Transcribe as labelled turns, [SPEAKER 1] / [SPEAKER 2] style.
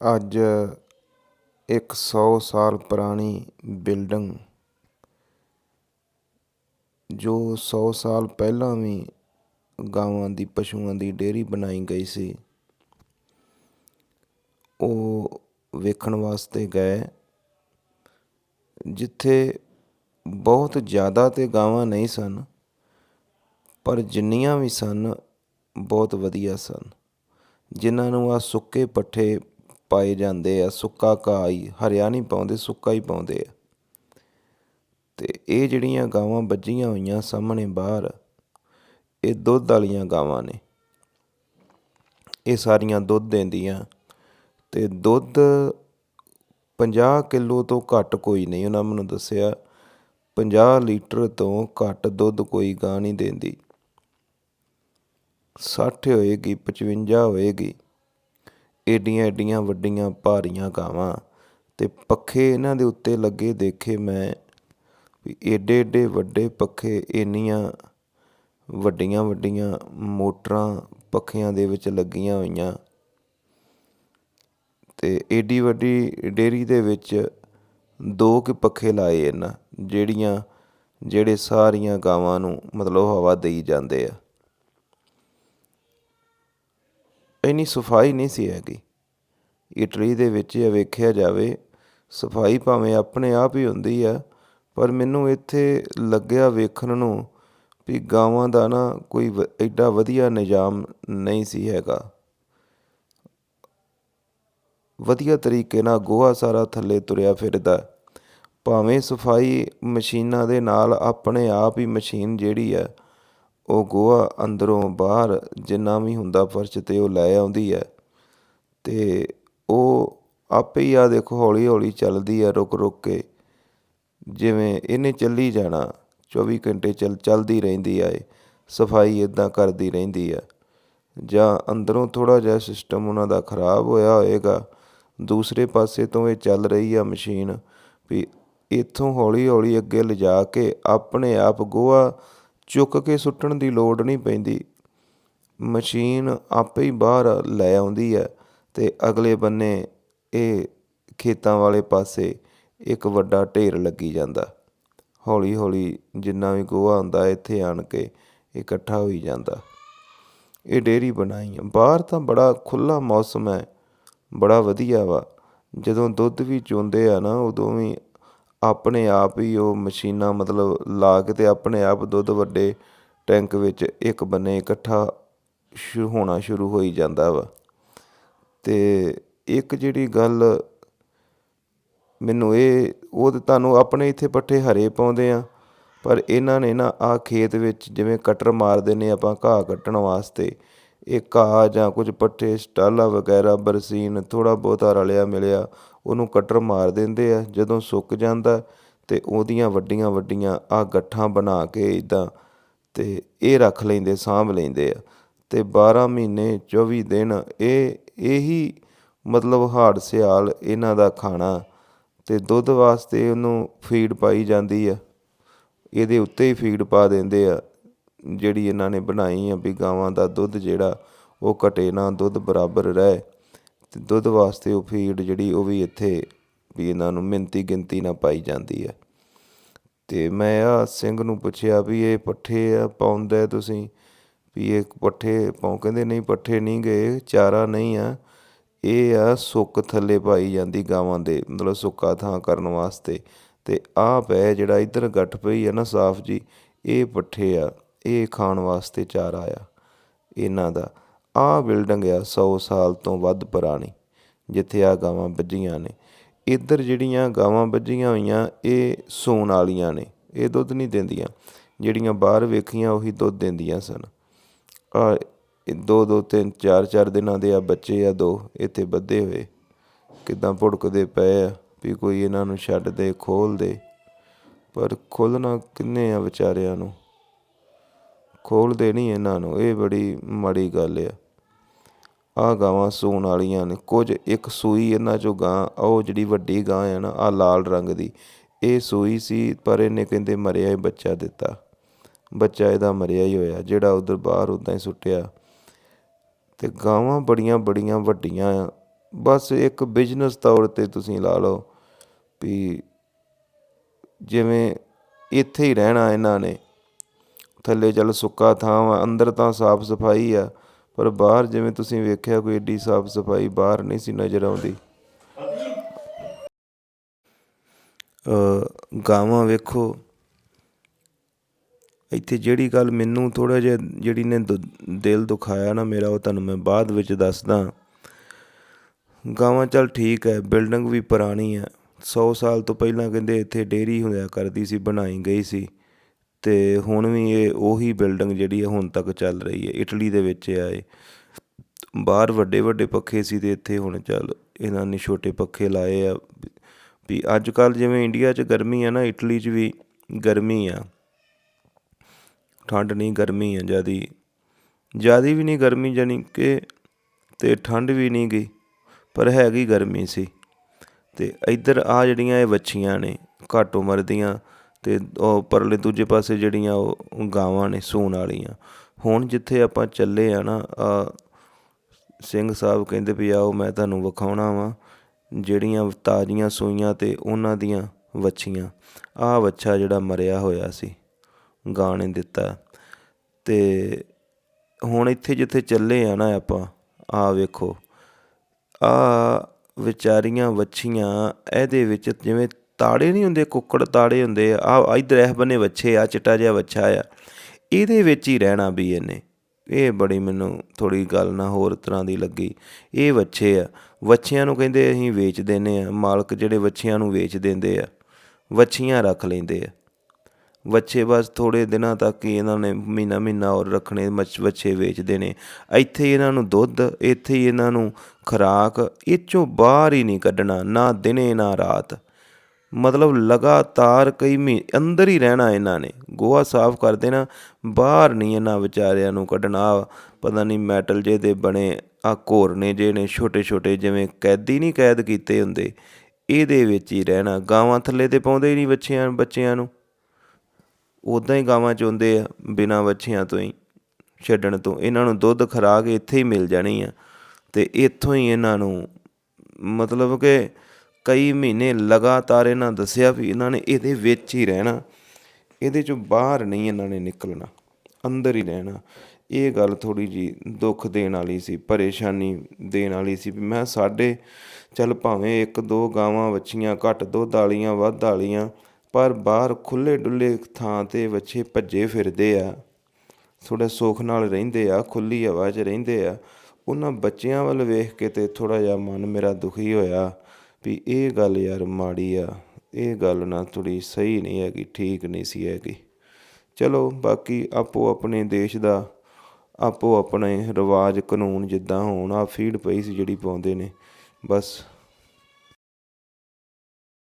[SPEAKER 1] ਅੱਜ ਇੱਕ ਸੌ ਸਾਲ ਪੁਰਾਣੀ ਬਿਲਡਿੰਗ, ਜੋ ਸੌ ਸਾਲ ਪਹਿਲਾਂ ਵੀ ਗਾਵਾਂ ਦੀ, ਪਸ਼ੂਆਂ ਦੀ ਡੇਅਰੀ ਬਣਾਈ ਗਈ ਸੀ, ਉਹ ਵੇਖਣ ਵਾਸਤੇ ਗਏ, ਜਿੱਥੇ ਬਹੁਤ ਜ਼ਿਆਦਾ ਤੇ ਗਾਵਾਂ ਨਹੀਂ ਸਨ, ਪਰ ਜਿੰਨੀਆਂ ਵੀ ਸਨ, ਬਹੁਤ ਵਧੀਆ ਸਨ, ਜਿਨ੍ਹਾਂ ਨੂੰ ਆ ਸੁੱਕੇ ਪੱਠੇ ਪਾਏ ਜਾਂਦੇ ਆ, ਸੁੱਕਾ ਘਾਹ ਹੀ ਹਰਿਆ ਨਹੀਂ ਪਾਉਂਦੇ, ਸੁੱਕਾ ਹੀ ਪਾਉਂਦੇ ਆ। ਤੇ ਇਹ ਜਿਹੜੀਆਂ ਗਾਵਾਂ ਵੱਜੀਆਂ ਹੋਈਆਂ ਸਾਹਮਣੇ ਬਾਹਰ, ਇਹ ਦੁੱਧ ਵਾਲੀਆਂ ਗਾਵਾਂ ਨੇ। ਇਹ ਸਾਰੀਆਂ ਦੁੱਧ ਦਿੰਦੀਆਂ। ਤੇ ਦੁੱਧ 50 ਕਿਲੋ ਤੋਂ ਘੱਟ ਕੋਈ ਨਹੀਂ, ਉਹਨਾਂ ਮੈਨੂੰ ਦੱਸਿਆ। 50 ਲੀਟਰ ਤੋਂ ਘੱਟ ਦੁੱਧ ਕੋਈ ਗਾਂ ਨਹੀਂ ਦਿੰਦੀ। 60 ਹੋਏਗੀ 55 ਹੋਏਗੀ। ਏਡੀਆਂ ਏਡੀਆਂ ਵੱਡੀਆਂ ਭਾਰੀਆਂ ਗਾਵਾਂ ਅਤੇ ਪੱਖੇ ਇਹਨਾਂ ਦੇ ਉੱਤੇ ਲੱਗੇ ਦੇਖੇ ਮੈਂ ਵੀ ਏਡੇ ਏਡੇ ਵੱਡੇ ਪੱਖੇ, ਇੰਨੀਆਂ ਵੱਡੀਆਂ ਵੱਡੀਆਂ ਮੋਟਰਾਂ ਪੱਖਿਆਂ ਦੇ ਵਿੱਚ ਲੱਗੀਆਂ ਹੋਈਆਂ ਅਤੇ ਏਡੀ ਵੱਡੀ ਡੇਅਰੀ ਦੇ ਵਿੱਚ ਦੋ ਕੁ ਪੱਖੇ ਲਾਏ ਇਹਨਾਂ, ਜਿਹੜੀਆਂ, ਜਿਹੜੇ ਸਾਰੀਆਂ ਗਾਵਾਂ ਨੂੰ ਮਤਲਬ ਹਵਾ ਦੇਈ ਜਾਂਦੇ ਆ। ਇੰਨੀ ਸਫ਼ਾਈ ਨਹੀਂ ਸੀ ਹੈਗੀ। ਇਟਲੀ ਦੇ ਵਿੱਚ ਇਹ ਵੇਖਿਆ ਜਾਵੇ, ਸਫ਼ਾਈ ਭਾਵੇਂ ਆਪਣੇ ਆਪ ਹੀ ਹੁੰਦੀ ਆ, ਪਰ ਮੈਨੂੰ ਇੱਥੇ ਲੱਗਿਆ ਵੇਖਣ ਨੂੰ ਵੀ ਗਾਵਾਂ ਦਾ ਨਾ ਕੋਈ ਐਡਾ ਵਧੀਆ ਨਿਜ਼ਾਮ ਨਹੀਂ ਸੀ ਹੈਗਾ। ਵਧੀਆ ਤਰੀਕੇ ਨਾਲ ਗੋਹਾ ਸਾਰਾ ਥੱਲੇ ਤੁਰਿਆ ਫਿਰਦਾ। ਭਾਵੇਂ ਸਫ਼ਾਈ ਮਸ਼ੀਨਾਂ ਦੇ ਨਾਲ ਆਪਣੇ ਆਪ ਹੀ ਮਸ਼ੀਨ ਜਿਹੜੀ ਆ, ਉਹ ਗੋਹਾ ਅੰਦਰੋਂ ਬਾਹਰ ਜਿੰਨਾ ਵੀ ਹੁੰਦਾ ਫਰਸ਼ ਤੇ ਉਹ ਲੈ ਆਉਂਦੀ ਹੈ ਤੇ ਉਹ ਆਪੇ ਹੀ ਆ ਦੇਖੋ ਹੌਲੀ ਹੌਲੀ ਚੱਲਦੀ ਆ ਰੁਕ ਰੁਕ ਕੇ। ਜਿਵੇਂ ਇਹਨੇ ਚੱਲੀ ਜਾਣਾ 24 ਘੰਟੇ ਚੱਲ, ਚੱਲਦੀ ਰਹਿੰਦੀ ਆ ਇਹ, ਸਫ਼ਾਈ ਇਦਾਂ ਕਰਦੀ ਰਹਿੰਦੀ ਆ। ਜਾਂ ਅੰਦਰੋਂ ਥੋੜਾ ਜਿਹਾ ਸਿਸਟਮ ਉਹਨਾਂ ਦਾ ਖਰਾਬ ਹੋਇਆ ਹੋਏਗਾ, ਦੂਸਰੇ ਪਾਸੇ ਤੋਂ ਇਹ ਚੱਲ ਰਹੀ ਆ ਮਸ਼ੀਨ ਵੀ ਇੱਥੋਂ ਹੌਲੀ ਹੌਲੀ ਅੱਗੇ ਲਿਜਾ ਕੇ ਆਪਣੇ ਆਪ ਗੋਹਾ ਚੁੱਕ ਕੇ ਸੁੱਟਣ ਦੀ ਲੋੜ ਨਹੀਂ ਪੈਂਦੀ। ਮਸ਼ੀਨ ਆਪੇ ਹੀ ਬਾਹਰ ਲੈ ਆਉਂਦੀ ਹੈ ਤੇ ਅਗਲੇ ਬੰਨੇ ਇਹ ਖੇਤਾਂ ਵਾਲੇ ਪਾਸੇ ਇੱਕ ਵੱਡਾ ਢੇਰ ਲੱਗੀ ਜਾਂਦਾ। ਹੌਲੀ ਹੌਲੀ ਜਿੰਨਾ ਵੀ ਗੋਹਾ ਹੁੰਦਾ, ਇੱਥੇ ਆਣ ਕੇ ਇਕੱਠਾ ਹੋਈ ਜਾਂਦਾ। ਇਹ ਡੇਰੀ ਬਣਾਈ ਬਾਹਰ ਤਾਂ ਬੜਾ ਖੁੱਲਾ ਮੌਸਮ ਹੈ, ਬੜਾ ਵਧੀਆ ਵਾ। ਜਦੋਂ ਦੁੱਧ ਵੀ ਚੋਂਦੇ ਆ ਨਾ, ਉਦੋਂ ਵੀ ਆਪਣੇ ਆਪ ਹੀ ਉਹ ਮਸ਼ੀਨਾਂ ਮਤਲਬ ਲਾ ਕੇ ਤੇ ਆਪਣੇ ਆਪ ਦੁੱਧ ਵੱਡੇ ਟੈਂਕ ਵਿੱਚ ਇੱਕ ਬੰਨੇ ਇਕੱਠਾ ਸ਼ੁਰੂ ਹੋਣਾ ਸ਼ੁਰੂ ਹੋਈ ਜਾਂਦਾ ਵਾ। ਤੇ ਇੱਕ ਜਿਹੜੀ ਗੱਲ ਮੈਨੂੰ ਇਹ, ਉਹ ਤਾਂ ਤੁਹਾਨੂੰ ਆਪਣੇ ਇੱਥੇ ਪੱਠੇ ਹਰੇ ਪਾਉਂਦੇ ਆ, ਪਰ ਇਹਨਾਂ ਨੇ ਨਾ ਆ ਖੇਤ ਵਿੱਚ ਜਿਵੇਂ ਕਟਰ ਮਾਰਦੇ ਨੇ ਆਪਾਂ ਘਾਹ ਕੱਟਣ ਵਾਸਤੇ, ਇਹ ਘਾਹ ਜਾਂ ਕੁਝ ਪੱਠੇ, ਸਟਾਲਾ ਵਗੈਰਾ, ਬਰਸੀਨ ਥੋੜਾ ਬਹੁਤਾ ਰਲਿਆ ਮਿਲਿਆ, ਉਹਨੂੰ ਕਟਰ ਮਾਰ ਦਿੰਦੇ ਆ, ਜਦੋਂ ਸੁੱਕ ਜਾਂਦਾ ਤੇ ਉਹਦੀਆਂ ਵੱਡੀਆਂ ਵੱਡੀਆਂ ਆ ਗੱਠਾਂ ਬਣਾ ਕੇ ਇਦਾਂ ਤੇ ਇਹ ਰੱਖ ਲੈਂਦੇ, ਸਾਂਭ ਲੈਂਦੇ ਆ, ਤੇ 12 ਮਹੀਨੇ 24 ਦਿਨ ਇਹ ਇਹੀ ਮਤਲਬ ਹਾੜ ਸਿਆਲ ਇਹਨਾਂ ਦਾ ਖਾਣਾ ਤੇ ਦੁੱਧ ਵਾਸਤੇ ਉਹਨੂੰ ਫੀਡ ਪਾਈ ਜਾਂਦੀ ਆ। ਇਹਦੇ ਉੱਤੇ ਹੀ ਫੀਡ ਪਾ ਦਿੰਦੇ ਆ। ਜਿਹੜੀ ਇਹਨਾਂ ਨੇ ਬਣਾਈ ਆ ਵੀ ਗਾਵਾਂ ਦਾ ਦੁੱਧ ਜਿਹੜਾ, ਉਹ ਘਟੇ ਨਾ, ਦੁੱਧ ਬਰਾਬਰ ਰਹੇ। ਤੇ ਦੁੱਧ ਵਾਸਤੇ ਉਹ ਫੀਡ ਜਿਹੜੀ, ਉਹ ਵੀ ਇੱਥੇ ਵੀ ਇਹਨਾਂ ਨੂੰ ਮਿੰਤੀ ਗਿਣਤੀ ਨਾਲ ਪਾਈ ਜਾਂਦੀ ਆ। ਤੇ ਮੈਂ ਆ ਸਿੰਘ ਨੂੰ ਪੁੱਛਿਆ ਵੀ ਇਹ ਪੱਠੇ ਆ, ਪਾਉਂਦੇ ਤੁਸੀਂ? ਵੀ ਇਹ ਪੱਠੇ ਪਾਉ, ਕਹਿੰਦੇ ਨਹੀਂ ਪੱਠੇ ਨਹੀਂ ਗਏ, ਚਾਰਾ ਨਹੀਂ ਆ। ਇਹ ਆ ਸੁੱਕ ਥੱਲੇ ਪਾਈ ਜਾਂਦੀ ਗਾਵਾਂ ਦੇ, ਮਤਲਬ ਸੁੱਕਾ ਥਾਂ ਕਰਨ ਵਾਸਤੇ। ਤੇ ਆਹ ਪੈ ਜਿਹੜਾ ਇੱਧਰ ਗੱਠ ਪਈ ਆ ਨਾ ਸਾਫ਼ ਜੀ, ਇਹ ਪੱਠੇ ਆ, ਇਹ ਖਾਣ ਵਾਸਤੇ ਚਾਰਾ ਆ ਇਹਨਾਂ ਦਾ। ਆਹ ਬਿਲਡਿੰਗ ਆ 100 ਸਾਲ ਤੋਂ ਵੱਧ ਪੁਰਾਣੀ, ਜਿੱਥੇ ਆ ਗਾਵਾਂ ਵੱਜੀਆਂ ਨੇ। ਇੱਧਰ ਜਿਹੜੀਆਂ ਗਾਵਾਂ ਵੱਜੀਆਂ ਹੋਈਆਂ, ਇਹ ਸੂਣ ਵਾਲੀਆਂ ਨੇ, ਇਹ ਦੁੱਧ ਨਹੀਂ ਦਿੰਦੀਆਂ। ਜਿਹੜੀਆਂ ਬਾਹਰ ਵੇਖੀਆਂ, ਉਹੀ ਦੁੱਧ ਦਿੰਦੀਆਂ ਸਨ। ਆ ਦੋ ਦੋ, ਤਿੰਨ, ਚਾਰ ਚਾਰ ਦਿਨਾਂ ਦੇ ਆ ਬੱਚੇ ਆ ਦੋ, ਇੱਥੇ ਬੱਧੇ ਹੋਏ। ਕਿਦਾਂ ਭੁੜਕਦੇ ਪਏ ਆ ਵੀ ਕੋਈ ਇਹਨਾਂ ਨੂੰ ਛੱਡ ਦੇ, ਖੋਲ ਦੇ। ਪਰ ਖੋਲਣਾ ਕਿੰਨੇ ਆ ਵਿਚਾਰਿਆਂ ਨੂੰ? ਖੋਲਦੇ ਨਹੀਂ ਇਹਨਾਂ ਨੂੰ, ਇਹ ਬੜੀ ਮਾੜੀ ਗੱਲ ਆ। ਆ ਗਾਵਾਂ ਸੂਣ ਵਾਲੀਆਂ ਨੇ, ਕੁਝ ਇੱਕ ਸੂਈ ਇਹਨਾਂ ਚੋਂ ਗਾਂ ਉਹ ਜਿਹੜੀ ਵੱਡੀ ਗਾਂ ਆ ਨਾ ਆ ਲਾਲ ਰੰਗ ਦੀ, ਇਹ ਸੂਈ ਸੀ ਪਰ ਇਹਨੇ ਕਹਿੰਦੇ ਮਰਿਆ ਹੀ ਬੱਚਾ ਦਿੱਤਾ। ਬੱਚਾ ਇਹਦਾ ਮਰਿਆ ਹੀ ਹੋਇਆ, ਜਿਹੜਾ ਉਧਰ ਬਾਹਰ ਉੱਦਾਂ ਹੀ ਸੁੱਟਿਆ। ਅਤੇ ਗਾਵਾਂ ਬੜੀਆਂ ਬੜੀਆਂ ਵੱਡੀਆਂ ਆ। ਬਸ ਇੱਕ ਬਿਜ਼ਨਸ ਤੌਰ 'ਤੇ ਤੁਸੀਂ ਲਾ ਲਓ ਵੀ ਜਿਵੇਂ ਇੱਥੇ ਹੀ ਰਹਿਣਾ ਇਹਨਾਂ ਨੇ। ਥੱਲੇ ਚੱਲ ਸੁੱਕਾ ਥਾਂ ਵਾ, ਅੰਦਰ ਤਾਂ ਸਾਫ਼ ਸਫ਼ਾਈ ਆ, ਪਰ ਬਾਹਰ ਜਿਵੇਂ ਤੁਸੀਂ ਵੇਖਿਆ ਕੋਈ ਏਡੀ ਸਾਫ਼ ਸਫ਼ਾਈ ਬਾਹਰ ਨਹੀਂ ਸੀ ਨਜ਼ਰ ਆਉਂਦੀ। ਗਾਵਾਂ ਵੇਖੋ ਇੱਥੇ ਜਿਹੜੀ ਗੱਲ ਮੈਨੂੰ ਥੋੜਾ ਜਿਹਾ ਜਿਹੜੀ ਨੇ ਦੁ- ਦਿਲ ਦੁਖਾਇਆ ਨਾ ਮੇਰਾ, ਉਹ ਤੁਹਾਨੂੰ ਮੈਂ ਬਾਅਦ ਵਿੱਚ ਦੱਸਦਾ। ਗਾਵਾਂ ਚੱਲ ਠੀਕ ਹੈ, ਬਿਲਡਿੰਗ ਵੀ ਪੁਰਾਣੀ ਹੈ। 100 ਸਾਲ ਤੋਂ ਪਹਿਲਾਂ ਕਹਿੰਦੇ ਇੱਥੇ ਡੇਅਰੀ ਹੋਇਆ ਕਰਦੀ ਸੀ, ਬਣਾਈ ਗਈ ਸੀ। ਤੇ ਹੁਣ ਵੀ ਇਹ ਉਹੀ ਬਿਲਡਿੰਗ ਜਿਹੜੀ ਹੈ, ਹੁਣ ਤੱਕ ਚੱਲ ਰਹੀ ਹੈ। ਇਟਲੀ ਦੇ ਵਿੱਚ ਆਏ ਬਾਹਰ ਵੱਡੇ ਵੱਡੇ ਪੱਖੇ ਸੀ ਤੇ ਇੱਥੇ ਹੁਣ ਚੱਲ ਇਹਨਾਂ ਨੇ ਛੋਟੇ ਪੱਖੇ ਲਾਏ ਆ। ਵੀ ਅੱਜ ਕੱਲ ਜਿਵੇਂ ਇੰਡੀਆ 'ਚ ਗਰਮੀ ਆ ਨਾ, ਇਟਲੀ 'ਚ ਵੀ ਗਰਮੀ ਆ। ਠੰਡ ਨਹੀਂ, ਗਰਮੀ ਹੈ ਜਿਆਦੀ। ਜਿਆਦੀ ਵੀ ਨਹੀਂ ਗਰਮੀ ਜਾਨੀ ਕਿ ਤੇ ਠੰਡ ਵੀ ਨਹੀਂ ਗਈ, ਪਰ ਹੈਗੀ ਗਰਮੀ ਸੀ। ਤੇ ਇੱਧਰ ਆ ਜਿਹੜੀਆਂ ਇਹ ਵੱਛੀਆਂ ਨੇ, ਘੱਟ ਉਮਰ ਦੀਆਂ, ਤੇ ਉਹ ਪਰਲੇ ਦੂਜੇ ਪਾਸੇ ਜਿਹੜੀਆਂ ਉਹ ਗਾਵਾਂ ਨੇ, ਸੂਣ ਵਾਲੀਆਂ। ਹੁਣ ਜਿੱਥੇ ਆਪਾਂ ਚੱਲੇ ਆ ਨਾ, ਆ ਸਿੰਘ ਸਾਹਿਬ ਕਹਿੰਦੇ ਵੀ ਆਓ, ਮੈਂ ਤੁਹਾਨੂੰ ਵਿਖਾਉਣਾ ਵਾਂ, ਜਿਹੜੀਆਂ ਤਾਜ਼ੀਆਂ ਸੂਈਆਂ ਤੇ ਉਹਨਾਂ ਦੀਆਂ ਵੱਛੀਆਂ। ਆਹ ਵੱਛਾ ਜਿਹੜਾ ਮਰਿਆ ਹੋਇਆ ਸੀ। ਗਾਣੇ ਦਿੱਤਾ। ਅਤੇ ਹੁਣ ਇੱਥੇ ਜਿੱਥੇ ਚੱਲੇ ਆ ਨਾ ਆਪਾਂ ਆ ਵੇਖੋ। ਆ ਵਿਚਾਰੀਆਂ ਵੱਛੀਆਂ, ਇਹਦੇ ਵਿੱਚ ਜਿਵੇਂ ਤਾੜੇ ਨਹੀਂ ਹੁੰਦੇ, ਕੁੱਕੜ ਤਾੜੇ ਹੁੰਦੇ ਆ। ਆ ਇਧਰ ਇਹ ਬੰਨੇ ਵੱਛੇ ਆ, ਚਿੱਟਾ ਜਿਹਾ ਵੱਛਾ ਆ। ਇਹਦੇ ਵਿੱਚ ਹੀ ਰਹਿਣਾ ਵੀ ਇਹਨੇ। ਇਹ ਬੜੀ ਮੈਨੂੰ ਥੋੜੀ ਗੱਲ ਨਾ ਹੋਰ ਤਰ੍ਹਾਂ ਦੀ ਲੱਗੀ। ਇਹ ਵੱਛੇ ਆ। ਵੱਛਿਆਂ ਨੂੰ ਕਹਿੰਦੇ ਅਸੀਂ ਵੇਚ ਦਿੰਦੇ ਆ। ਮਾਲਕ ਜਿਹੜੇ ਵੱਛਿਆਂ ਨੂੰ ਵੇਚ ਦਿੰਦੇ ਆ, ਵੱਛੀਆਂ ਰੱਖ ਲੈਂਦੇ ਆ। ਵੱਛੇ ਬਸ ਥੋੜੇ ਦਿਨਾਂ ਤੱਕ ਹੀ ਇਹਨਾਂ ਨੇ ਮਹੀਨਾ ਮਹੀਨਾ ਹੋਰ ਰੱਖਣੇ ਮੱਛ ਵੱਛੇ ਵੇਚਦੇ ਨੇ। ਇੱਥੇ ਹੀ ਇਹਨਾਂ ਨੂੰ ਦੁੱਧ, ਇੱਥੇ ਹੀ ਇਹਨਾਂ ਨੂੰ ਖੁਰਾਕ ਇਹ 'ਚੋਂ ਬਾਹਰ ਹੀ ਨਹੀਂ ਕੱਢਣਾ, ਨਾ ਦਿਨੇ, ਨਾ ਰਾਤ। ਮਤਲਬ ਲਗਾਤਾਰ ਕਈ ਮਹੀ ਅੰਦਰ ਹੀ ਰਹਿਣਾ ਇਹਨਾਂ ਨੇ। ਗੋਹਾ ਸਾਫ਼ ਕਰ ਦੇਣਾ, ਬਾਹਰ ਨਹੀਂ ਇਹਨਾਂ ਵਿਚਾਰਿਆਂ ਨੂੰ ਕੱਢਣਾ। ਆਹ ਪਤਾ ਨਹੀਂ ਮੈਟਲ ਜੇ ਦੇ ਬਣੇ ਆ ਘੋਰਨੇ ਜੇ ਨੇ ਛੋਟੇ ਛੋਟੇ ਜਿਵੇਂ ਕੈਦੀ ਨਹੀਂ ਕੈਦ ਕੀਤੇ ਹੁੰਦੇ, ਇਹਦੇ ਵਿੱਚ ਹੀ ਰਹਿਣਾ। ਗਾਵਾਂ ਥੱਲੇ ਤੇ ਪਾਉਂਦੇ ਹੀ ਨਹੀਂ ਬੱਚਿਆਂ ਬੱਚਿਆਂ ਨੂੰ। ਉੱਦਾਂ ਹੀ ਗਾਵਾਂ ਚੋਂਦੇ ਆ, ਬਿਨਾਂ ਵੱਛਿਆਂ ਤੋਂ ਹੀ, ਛੱਡਣ ਤੋਂ। ਇਹਨਾਂ ਨੂੰ ਦੁੱਧ ਖਰਾਕ ਇੱਥੇ ਹੀ ਮਿਲ ਜਾਣੀ ਆ। ਤੇ ਇੱਥੋਂ ਹੀ ਇਹਨਾਂ ਨੂੰ ਮਤਲਬ ਕਿ ਕਈ ਮਹੀਨੇ ਲਗਾਤਾਰ ਇਹਨਾਂ ਦੱਸਿਆ ਵੀ ਇਹਨਾਂ ਨੇ ਇਹਦੇ ਵਿੱਚ ਹੀ ਰਹਿਣਾ। ਇਹਦੇ ਚੋਂ ਬਾਹਰ ਨਹੀਂ ਇਹਨਾਂ ਨੇ ਨਿਕਲਣਾ। ਅੰਦਰ ਹੀ ਰਹਿਣਾ। ਇਹ ਗੱਲ ਥੋੜੀ ਜੀ ਦੁੱਖ ਦੇਣ ਵਾਲੀ ਸੀ, ਪਰੇਸ਼ਾਨੀ ਦੇਣ ਵਾਲੀ ਸੀ ਵੀ ਮੈਂ ਸਾਡੇ ਚੱਲ ਭਾਵੇਂ ਇੱਕ ਦੋ ਗਾਵਾਂ ਵੱਛੀਆਂ ਘੱਟ ਦੁੱਧ ਵਾਲੀਆਂ ਵੱਧ ਵਾਲੀਆਂ ਪਰ ਬਾਹਰ ਖੁੱਲੇ ਡੁੱਲੇ ਥਾਂ ਤੇ ਬੱਚੇ ਭੱਜੇ ਫਿਰਦੇ ਆ। ਥੋੜਾ ਸੁੱਖ ਨਾਲ ਰਹਿੰਦੇ ਆ ਖੁੱਲੀ ਹਵਾ 'ਚ ਰਹਿੰਦੇ ਆ। ਉਹਨਾਂ ਬੱਚਿਆਂ ਵੱਲ ਵੇਖ ਕੇ ਤੇ ਥੋੜਾ ਜਿਹਾ ਮਨ ਮੇਰਾ ਦੁਖੀ ਹੋਇਆ ਵੀ ਇਹ ਗੱਲ ਯਾਰ ਮਾੜੀ ਆ, ਇਹ ਗੱਲ ਨਾ ਥੋੜੀ ਸਹੀ ਨਹੀਂ ਹੈਗੀ, ਠੀਕ ਨਹੀਂ ਸੀ ਹੈਗੀ। ਚਲੋ ਬਾਕੀ ਆਪੋ ਆਪਣੇ ਦੇਸ਼ ਦਾ, ਆਪੋ ਆਪਣੇ ਰਿਵਾਜ ਕਾਨੂੰਨ ਜਿੱਦਾਂ ਹੋਣ ਆ ਫੀਡ ਪਈ ਸੀ ਜਿਹੜੀ ਪਾਉਂਦੇ ਨੇ, ਬਸ